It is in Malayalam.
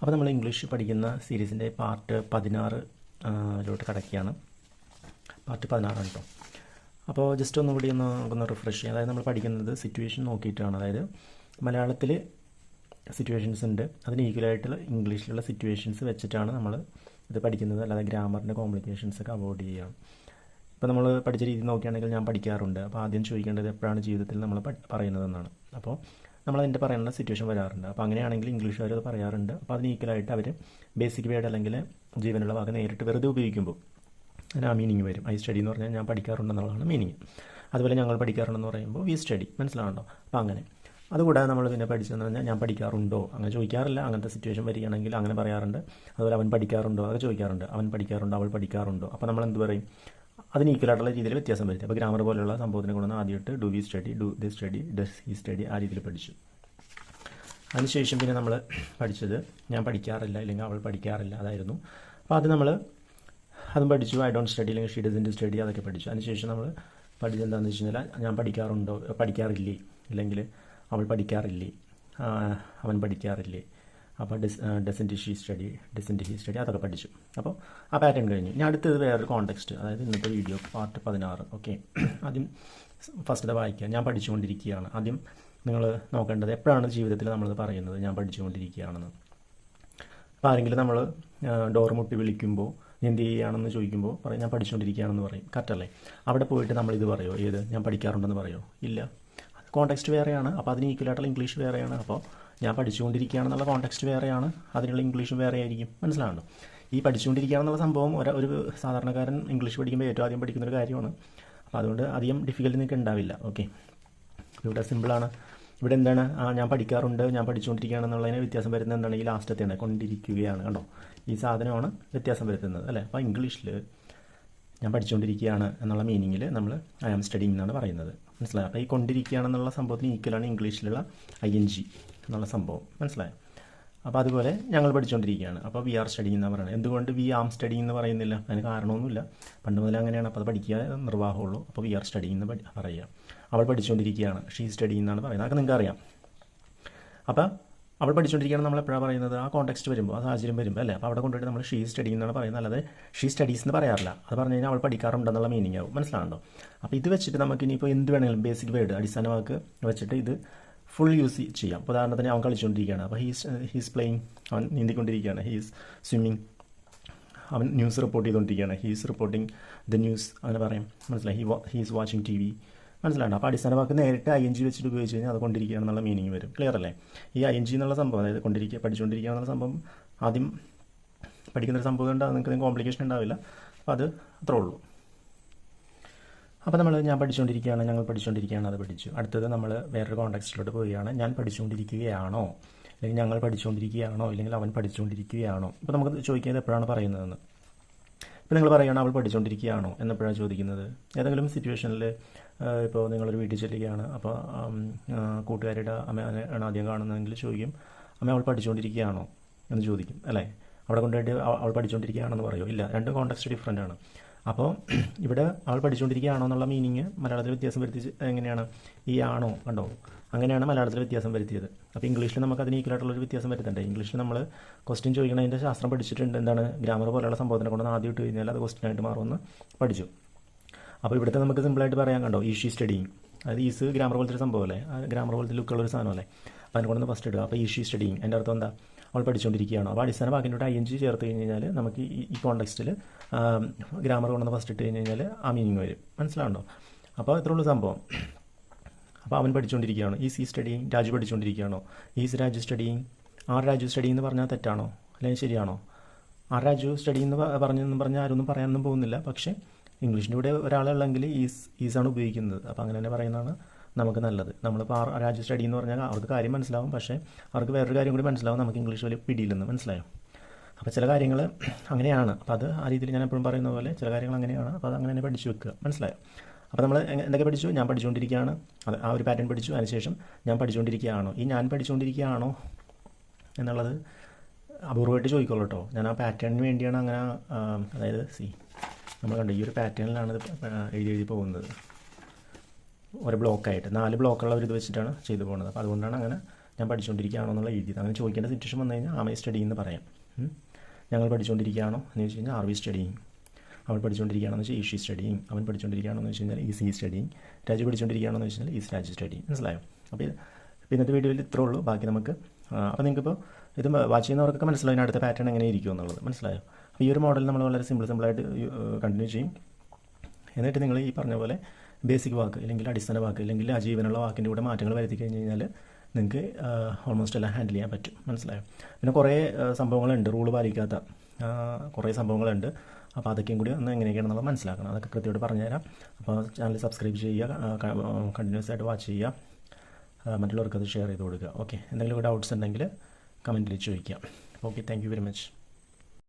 അപ്പോൾ നമ്മൾ ഇംഗ്ലീഷ് പഠിക്കുന്ന സീരീസിന്റെ പാർട്ട് പതിനാറ് ലോട്ട് കടക്കുകയാണ്. പാർട്ട് പതിനാറാണ് കേട്ടോ അപ്പോൾ ജസ്റ്റ് ഒന്നുകൂടി ഒന്ന് നമുക്കൊന്ന് റിഫ്രഷ് ചെയ്യാം. അതായത് നമ്മൾ പഠിക്കുന്നത് സിറ്റുവേഷൻ നോക്കിയിട്ടാണ്. അതായത് മലയാളത്തിൽ സിറ്റുവേഷൻസ് ഉണ്ട്. അതിന് ഈക്വലായിട്ടുള്ള ഇംഗ്ലീഷിലുള്ള സിറ്റുവേഷൻസ് വെച്ചിട്ടാണ് നമ്മൾ ഇത് പഠിക്കുന്നത്. അല്ലാതെ ഗ്രാമറിന്റെ കോംപ്ലിക്കേഷൻസ് ഒക്കെ അവോയ്ഡ് ചെയ്യുക ഇപ്പോൾ നമ്മൾ പഠിച്ച രീതി നോക്കുകയാണെങ്കിൽ ഞാൻ പഠിക്കാറുണ്ട്. അപ്പോൾ ആദ്യം ചോദിക്കേണ്ടത് എപ്പോഴാണ് ജീവിതത്തിൽ നമ്മൾ പറയുന്നതെന്നാണ്. അപ്പോൾ നമ്മൾ അതിന്റെ പറയാനുള്ള സിറ്റുവേഷൻ വരാറുണ്ട്. അപ്പോൾ അങ്ങനെയാണെങ്കിൽ ഇംഗ്ലീഷുകാർ അത് പറയാറുണ്ട്. അപ്പോൾ അതിന് ഈക്വലായിട്ട് അവർ ബേസിക് വേർഡ് അല്ലെങ്കിൽ ജീവനുള്ള വാക്ക് നേരിട്ട് വെറുതെ ഉപയോഗിക്കുമ്പോൾ അതിന് ആ മീനിങ് വരും. ഐ സ്റ്റഡി എന്ന് പറഞ്ഞാൽ ഞാൻ പഠിക്കാറുണ്ടെന്നുള്ളതാണ് മീനിങ് അതുപോലെ ഞങ്ങൾ പഠിക്കാറുണ്ടെന്ന് പറയുമ്പോൾ വി സ്റ്റഡി മനസ്സിലാണല്ലോ അപ്പോൾ അങ്ങനെ. അതുകൂടാതെ നമ്മൾ പിന്നെ പഠിച്ചതെന്ന് പറഞ്ഞാൽ ഞാൻ പഠിക്കാറുണ്ടോ? അങ്ങനെ ചോദിക്കാറില്ല. അങ്ങനത്തെ സിറ്റുവേഷൻ വരികയാണെങ്കിൽ അങ്ങനെ പറയാറുണ്ട്. അതുപോലെ അവൻ പഠിക്കാറുണ്ടോ? അത് ചോദിക്കാറുണ്ട്. അവൻ പഠിക്കാറുണ്ടോ? അവൾ പഠിക്കാറുണ്ടോ? അപ്പോൾ നമ്മൾ എന്ത് പറയും? അതിന് ഈക്വലായിട്ടുള്ള രീതിയിൽ വ്യത്യാസം വരുത്തി. അപ്പോൾ ഗ്രാമർ പോലെയുള്ള സംഭവത്തിനെ കൊണ്ടുവന്ന് ആദ്യമായിട്ട് do we study do the study does he study ആ രീതിയിൽ പഠിച്ചു. അതിനുശേഷം പിന്നെ നമ്മൾ പഠിച്ചത് ഞാൻ പഠിക്കാറില്ല അല്ലെങ്കിൽ അവൾ പഠിക്കാറില്ല അതായിരുന്നു. അപ്പോൾ അത് നമ്മൾ അതും പഠിച്ചു. ഐ ഡോണ്ട് സ്റ്റഡി അല്ലെങ്കിൽ ഷീ ഡസിന്റെ സ്റ്റഡി അതൊക്കെ പഠിച്ചു. അതിനുശേഷം നമ്മൾ പഠിച്ചെന്താണെന്ന് വെച്ച് കഴിഞ്ഞാൽ ഞാൻ പഠിക്കാറുണ്ടോ? പഠിക്കാറില്ലേ? അല്ലെങ്കിൽ അവൾ പഠിക്കാറില്ലേ? അവൻ പഠിക്കാറില്ലേ? അപ്പോൾ ഡിസ് ഡെസിന്റെ ഹിസ്റ്ററി സ്റ്റഡി ഡെസിന്റെ ഹിസ്റ്ററി സ്റ്റഡി അതൊക്കെ പഠിച്ചു. അപ്പോൾ ആ പാറ്റേൺ കഴിഞ്ഞു. ഞാൻ അടുത്തത് വേറൊരു കോണ്ടെക്സ്റ്റ് അതായത് ഇന്നത്തെ വീഡിയോ പാർട്ട് പതിനാറ്. ഓക്കെ ആദ്യം ഫസ്റ്റ് വായിക്കുക. ഞാൻ പഠിച്ചുകൊണ്ടിരിക്കുകയാണ്. ആദ്യം നിങ്ങൾ നോക്കേണ്ടത് എപ്പോഴാണ് ജീവിതത്തിൽ നമ്മൾ പറയുന്നത് ഞാൻ പഠിച്ചുകൊണ്ടിരിക്കുകയാണെന്ന്. അപ്പോൾ ആരെങ്കിലും നമ്മൾ ഡോർ മുട്ടി വിളിക്കുമ്പോൾ എന്ത് ചെയ്യുകയാണെന്ന് ചോദിക്കുമ്പോൾ പറയും ഞാൻ പഠിച്ചുകൊണ്ടിരിക്കുകയാണെന്ന് പറയും. കറക്റ്റല്ലേ അവിടെ പോയിട്ട് നമ്മൾ ഇത് പറയുമോ ഏത്? ഞാൻ പഠിക്കാറുണ്ടെന്ന് പറയുമോ ഇല്ല. കോണ്ടെക്സ്റ്റ് വേറെയാണ്. അപ്പോൾ അതിന് ഈക്വലായിട്ടുള്ള ഇംഗ്ലീഷ് വേറെയാണ്. അപ്പോൾ ഞാൻ പഠിച്ചുകൊണ്ടിരിക്കുകയാണെന്നുള്ള കോണ്ടെക്സ്റ്റ് വേറെയാണ്. അതിനുള്ള ഇംഗ്ലീഷ് വേറെ ആയിരിക്കും മനസ്സിലാണല്ലോ ഈ പഠിച്ചുകൊണ്ടിരിക്കുകയാണെന്നുള്ള സംഭവം ഒരു ഒരു സാധാരണക്കാരൻ ഇംഗ്ലീഷ് പഠിക്കുമ്പോൾ ഏറ്റവും ആദ്യം പഠിക്കുന്ന ഒരു കാര്യമാണ്. അപ്പോൾ അതുകൊണ്ട് അധികം ഡിഫിക്കൽറ്റി നിങ്ങൾക്ക് ഉണ്ടാവില്ല ഓക്കെ ഇവിടെ സിമ്പിളാണ് ഇവിടെ എന്താണ്? ആ ഞാൻ പഠിക്കാറുണ്ട്. ഞാൻ പഠിച്ചുകൊണ്ടിരിക്കുകയാണ് പഠിച്ചുകൊണ്ടിരിക്കുകയാണെന്നുള്ളതിന് വ്യത്യാസം വരുന്നത് എന്താണ്? ഈ ലാസ്റ്റത്തെയാണ് കൊണ്ടിരിക്കുകയാണ്. കണ്ടോ? ഈ സാധനമാണ് വ്യത്യാസം വരുത്തുന്നത് അല്ലേ? അപ്പോൾ ഇംഗ്ലീഷിൽ ഞാൻ പഠിച്ചുകൊണ്ടിരിക്കുകയാണ് എന്നുള്ള മീനിങ്ങിൽ നമ്മൾ ഐ ആം സ്റ്റഡിങ് എന്നാണ് പറയുന്നത്. മനസ്സിലായി? അപ്പോൾ ഈ കൊണ്ടിരിക്കുകയാണെന്നുള്ള സംഭവത്തിന് ഈക്വലാണ് ഇംഗ്ലീഷിലുള്ള ഐ എൻ ജി എന്നുള്ള സംഭവം. മനസ്സിലായോ? അപ്പോൾ അതുപോലെ ഞങ്ങൾ പഠിച്ചുകൊണ്ടിരിക്കുകയാണ് അപ്പോൾ വി ആർ സ്റ്റഡിങ് എന്ന് പറയുന്നത്. എന്തുകൊണ്ട് വി ആം സ്റ്റഡിങ് എന്ന് പറയുന്നില്ല? അതിന് കാരണമൊന്നുമില്ല. പണ്ട് മുതൽ അങ്ങനെയാണ്. അപ്പോൾ അത് പഠിക്കുക നിർവാഹമുള്ളൂ. അപ്പോൾ വി ആർ സ്റ്റഡിങ് എന്ന് പറയുക. അവൾ പഠിച്ചുകൊണ്ടിരിക്കുകയാണ് ഷീ സ്റ്റഡി എന്നാണ് പറയുന്നത്. അതൊക്കെ നിങ്ങൾക്ക് അറിയാം. അപ്പോൾ അവൾ പഠിച്ചുകൊണ്ടിരിക്കുകയാണ് നമ്മൾ എപ്പോഴാണ് പറയുന്നത്? ആ കോണ്ടെക്സ്റ്റ് വരുമ്പോൾ ആ സാഹചര്യം വരുമ്പോൾ അല്ലേ? അപ്പോൾ അവിടെ കൊണ്ടുപോയിട്ട് നമ്മൾ ഷീ സ്റ്റഡി എന്നാണ് പറയുന്നത്. അല്ലാതെ ഷീ സ്റ്റഡീസ് എന്ന് പറയാറില്ല. അത് പറഞ്ഞു കഴിഞ്ഞാൽ അവൾ പഠിക്കാറുണ്ടെന്നുള്ള മീനിങ് ആവും. മനസ്സിലാണല്ലോ അപ്പോൾ ഇത് വെച്ചിട്ട് നമുക്ക് ഇനിയിപ്പോൾ എന്ത് വേണമെങ്കിലും ബേസിക് വേർഡ് അടിസ്ഥാനമാക്ക് വെച്ചിട്ട് ഇത് ഫുൾ യൂസ് ചെയ്യാം. ഉദാഹരണത്തിന് അവൻ കളിച്ചുകൊണ്ടിരിക്കുകയാണ്. അപ്പോൾ ഹീസ് ഹീസ് പ്ലേയിങ് അവൻ നീന്തിക്കൊണ്ടിരിക്കുകയാണ്. ഹീസ് സ്വിമ്മിങ് അവൻ ന്യൂസ് റിപ്പോർട്ട് ചെയ്തുകൊണ്ടിരിക്കുകയാണ്. ഹീസ് റിപ്പോർട്ടിങ് ദ ന്യൂസ് അങ്ങനെ പറയും. മനസ്സിലായി? He he's watching T V മനസ്സിലാണ്ട് അപ്പോൾ അടിസ്ഥാന വാക്ക് നേരിട്ട് ഐ എൻ ജി വെച്ചിട്ട് ഉപയോഗിച്ച് കഴിഞ്ഞാൽ അത് കൊണ്ടിരിക്കുക എന്നുള്ള മീനിങ് വരും. ക്ലിയർ അല്ലേ? ഈ ഐ എൻ ജി എന്നുള്ള സംഭവം അതായത് കൊണ്ടിരിക്കുക പഠിച്ചുകൊണ്ടിരിക്കുക എന്നുള്ള സംഭവം ആദ്യം പഠിക്കുന്നൊരു സംഭവം ഉണ്ടാകും നിങ്ങൾക്ക് കോംപ്ലിക്കേഷൻ ഉണ്ടാവില്ല. അപ്പോൾ അത് അത്രേ ഉള്ളൂ. അപ്പോൾ നമ്മൾ ഞാൻ പഠിച്ചുകൊണ്ടിരിക്കുകയാണ് ഞങ്ങൾ പഠിച്ചുകൊണ്ടിരിക്കുകയാണ് അത് പഠിച്ചു. അടുത്തത് നമ്മൾ വേറൊരു കോൺടാക്സ്റ്റിലോട്ട് പോവുകയാണ്. ഞാൻ പഠിച്ചുകൊണ്ടിരിക്കുകയാണോ അല്ലെങ്കിൽ ഞങ്ങൾ പഠിച്ചുകൊണ്ടിരിക്കുകയാണോ അല്ലെങ്കിൽ അവൻ പഠിച്ചുകൊണ്ടിരിക്കുകയാണോ ഇപ്പോൾ നമുക്ക് ചോദിക്കുന്നത് എപ്പോഴാണ് പറയുന്നതെന്ന്. ഇപ്പോൾ നിങ്ങൾ പറയുകയാണ് അവൾ പഠിച്ചുകൊണ്ടിരിക്കുകയാണോ എന്നെപ്പോഴാണ് ചോദിക്കുന്നത്. ഏതെങ്കിലും സിറ്റുവേഷനിൽ ഇപ്പോൾ നിങ്ങളൊരു വീട്ടിൽ ചെല്ലുകയാണ് അപ്പോൾ കൂട്ടുകാരുടെ അമ്മയാണ് ആദ്യം കാണുന്നതെങ്കിൽ ചോദിക്കും അമ്മ അവൾ പഠിച്ചുകൊണ്ടിരിക്കുകയാണോ എന്ന് ചോദിക്കും അല്ലേ? അവിടെ കൊണ്ടുപോയിട്ട് അവൾ പഠിച്ചുകൊണ്ടിരിക്കുകയാണെന്ന് പറയുമോ ഇല്ല രണ്ട് കോണ്ടാക്സ്റ്റ് ഡിഫറെന്റ് ആണ്. അപ്പോൾ ഇവിടെ അവൾ പഠിച്ചുകൊണ്ടിരിക്കുകയാണോ എന്നുള്ള മീനിങ് മലയാളത്തിൽ വ്യത്യാസം വരുത്തി എങ്ങനെയാണ്? ഈ ആണോ കണ്ടോ? അങ്ങനെയാണ് മലയാളത്തിൽ വ്യത്യാസം വരുത്തിയത്. അപ്പോൾ ഇംഗ്ലീഷിൽ നമുക്ക് അതിന് ഈക്വലായിട്ടുള്ളൊരു വ്യത്യാസം വരുത്തണ്ടേ? ഇംഗ്ലീഷിൽ നമ്മൾ ക്വസ്റ്റ്യൻ ചോദിക്കണതിന്റെ ശാസ്ത്രം പഠിച്ചിട്ടുണ്ട്. എന്താണ്? ഗ്രാമർ പോലെയുള്ള സംഭവത്തിനെ കൊണ്ട് ആദ്യം ഇട്ട് കഴിഞ്ഞാൽ അത് ക്വസ്റ്റ്യൻ ആയിട്ട് മാറുമെന്ന് പഠിച്ചു. അപ്പോൾ ഇവിടുത്തെ നമുക്ക് സിമ്പിളായിട്ട് പറയാൻ കണ്ടോ? ഈഷി സ്റ്റഡിങ് അതായത് ഈസ് ഗ്രാമർ പോലത്തെ ഒരു സംഭവമല്ലേ ഗ്രാമർ പോലത്തെ ലുക്കുള്ള ഒരു സാധനമല്ലേ അപ്പോൾ അതിനെ കൊണ്ടൊന്ന് ഫസ്റ്റ് ഇടുക. അപ്പോൾ ഈഷി സ്റ്റഡിങ് എന്റെ അർത്ഥം എന്താ? അവൾ പഠിച്ചുകൊണ്ടിരിക്കുകയാണ്. അപ്പോൾ അടിസ്ഥാന വാക്കിനോട് ഐ എൻ ജി ചേർത്ത് കഴിഞ്ഞ് കഴിഞ്ഞാൽ നമുക്ക് ഈ കോണ്ടെക്സ്റ്റിൽ ഗ്രാമർ കൊണ്ടുവന്ന് ഫസ്റ്റ് ഇട്ട് കഴിഞ്ഞ് കഴിഞ്ഞാൽ ആ മീനിങ് വരും. മനസ്സിലാവുണ്ടോ? അപ്പോൾ ഇത്രയുള്ളൂ സംഭവം. അപ്പോൾ അവൻ പഠിച്ചുകൊണ്ടിരിക്കുകയാണ്. ഈ he studying Raju പഠിച്ചുകൊണ്ടിരിക്കുകയാണോ? Is Raju studying are Raju study എന്ന് പറഞ്ഞാൽ തെറ്റാണോ? അല്ലെങ്കിൽ ശരിയാണോ? ആർ രാജു സ്റ്റഡി എന്ന് പറഞ്ഞെന്ന് പറഞ്ഞാൽ ആരൊന്നും പറയാനൊന്നും പോകുന്നില്ല. പക്ഷേ ഇംഗ്ലീഷിന്റെ കൂടെ ഒരാളുള്ളെങ്കിൽ ഈസ് ഈസാണ് ഉപയോഗിക്കുന്നത്. അപ്പോൾ അങ്ങനെ തന്നെ പറയുന്നതാണ്. നമുക്ക് നല്ലത്. നമ്മളിപ്പോൾ രാജ്യ സ്റ്റഡി എന്ന് പറഞ്ഞാൽ അവർക്ക് കാര്യം മനസ്സിലാവും. പക്ഷേ അവർക്ക് വേറൊരു കാര്യം കൂടി മനസ്സിലാവും. നമുക്ക് ഇംഗ്ലീഷ് വലിയ പിടിയില്ലെന്ന് മനസ്സിലായോ? അപ്പോൾ ചില കാര്യങ്ങൾ അങ്ങനെയാണ്. അപ്പോൾ അത് ആ രീതിയിൽ ഞാൻ എപ്പോഴും പറയുന്ന പോലെ ചില കാര്യങ്ങൾ അങ്ങനെയാണ്. അപ്പോൾ അത് അങ്ങനെ തന്നെ പഠിച്ചു വെക്കുക. മനസ്സിലായോ? അപ്പോൾ നമ്മൾ എന്തൊക്കെ പഠിച്ചു? ഞാൻ പഠിച്ചുകൊണ്ടിരിക്കുകയാണ്. അത് ആ ഒരു പാറ്റേൺ പഠിച്ചു. അതിനുശേഷം ഞാൻ പഠിച്ചുകൊണ്ടിരിക്കുകയാണോ? ഈ ഞാൻ പഠിച്ചുകൊണ്ടിരിക്കുകയാണോ എന്നുള്ളത് അപൂർവമായിട്ട് ചോദിക്കുള്ളൂ കേട്ടോ. ഞാൻ ആ പാറ്റേണിന് വേണ്ടിയാണ് അങ്ങനെ അതായത് സി നമ്മൾ കണ്ടു? ഈ ഒരു പാറ്റേണിലാണ് ഇത് എഴുതി എഴുതി പോകുന്നത്. ഒരു ബ്ലോക്കായിട്ട്. നാല് ബ്ലോക്കുള്ള ഒരു ഇത് വെച്ചിട്ടാണ് ചെയ്തു പോകുന്നത് അപ്പോൾ അതുകൊണ്ടാണ് അങ്ങനെ ഞാൻ പഠിച്ചുകൊണ്ടിരിക്കുകയാണോ എന്നുള്ള എഴുതിയത് അങ്ങനെ ചോദിക്കേണ്ട സിറ്റുവേഷൻ വന്നു കഴിഞ്ഞാൽ ആമൈ സ്റ്റഡി എന്ന് പറയാം. ഞങ്ങൾ പഠിച്ചുകൊണ്ടിരിക്കുകയാണോ എന്ന് വെച്ച് കഴിഞ്ഞാൽ ആർ വി സ്റ്റഡിയും അവൾ പഠിച്ചുകൊണ്ടിരിക്കുകയാണെന്ന് വെച്ചാൽ ഈഷി സ്റ്റഡിയും അവൻ പഠിച്ചുകൊണ്ടിരിക്കുകയാണെന്ന് വെച്ച് കഴിഞ്ഞാൽ ഈസി സ്റ്റഡിയും സ്റ്റഡിങ് രാജു പഠിച്ചുകൊണ്ടിരിക്കുകയാണെന്ന് വെച്ച് കഴിഞ്ഞാൽ ഈസ് രാജു സ്റ്റഡി മനസ്സിലായോ? അപ്പോൾ ഇന്നത്തെ വീഡിയോയിൽ ഇത്രേ ഉള്ളൂ. ബാക്കി നമുക്ക് അപ്പോൾ നിങ്ങൾക്കിപ്പോൾ ഇത് വാച്ച് ചെയ്യുന്നവർക്കൊക്കെ മനസ്സിലാവും അടുത്ത പാറ്റേൺ എങ്ങനെ ഇരിക്കും എന്നുള്ളത്. മനസ്സിലായോ? അപ്പോൾ ഈ ഒരു മോഡൽ നമ്മൾ വളരെ സിമ്പിൾ സിമ്പിളായിട്ട് കണ്ടിന്യൂ ചെയ്യും. എന്നിട്ട് നിങ്ങൾ ഈ പറഞ്ഞ പോലെ ബേസിക് വാക്ക് അല്ലെങ്കിൽ അടിസ്ഥാന വാക്ക് അല്ലെങ്കിൽ അജീവനുള്ള വാക്കിന്റെ കൂടെ മാറ്റങ്ങൾ വരുത്തി കഴിഞ്ഞ് കഴിഞ്ഞാൽ നിങ്ങൾക്ക് ഓൾമോസ്റ്റ് എല്ലാം ഹാൻഡിൽ ചെയ്യാൻ പറ്റും. മനസ്സിലായോ? പിന്നെ കുറേ സംഭവങ്ങളുണ്ട്. റൂൾ പാലിക്കാത്ത കുറേ സംഭവങ്ങളുണ്ട്. അപ്പോൾ അതൊക്കെയും കൂടി ഒന്ന് എങ്ങനെയൊക്കെയാണെന്നുള്ളത് മനസ്സിലാക്കണം. അതൊക്കെ കൃത്യമായിട്ട് പറഞ്ഞുതരാം. അപ്പോൾ ചാനൽ സബ്സ്ക്രൈബ് ചെയ്യുക കണ്ടിന്യൂസ് ആയിട്ട് വാച്ച് ചെയ്യുക മറ്റുള്ളവർക്ക് അത് ഷെയർ ചെയ്ത് കൊടുക്കുക. ഓക്കെ എന്തെങ്കിലും ഡൗട്ട്സ് ഉണ്ടെങ്കിൽ കമന്റിൽ ചോദിക്കാം. Okay thank very much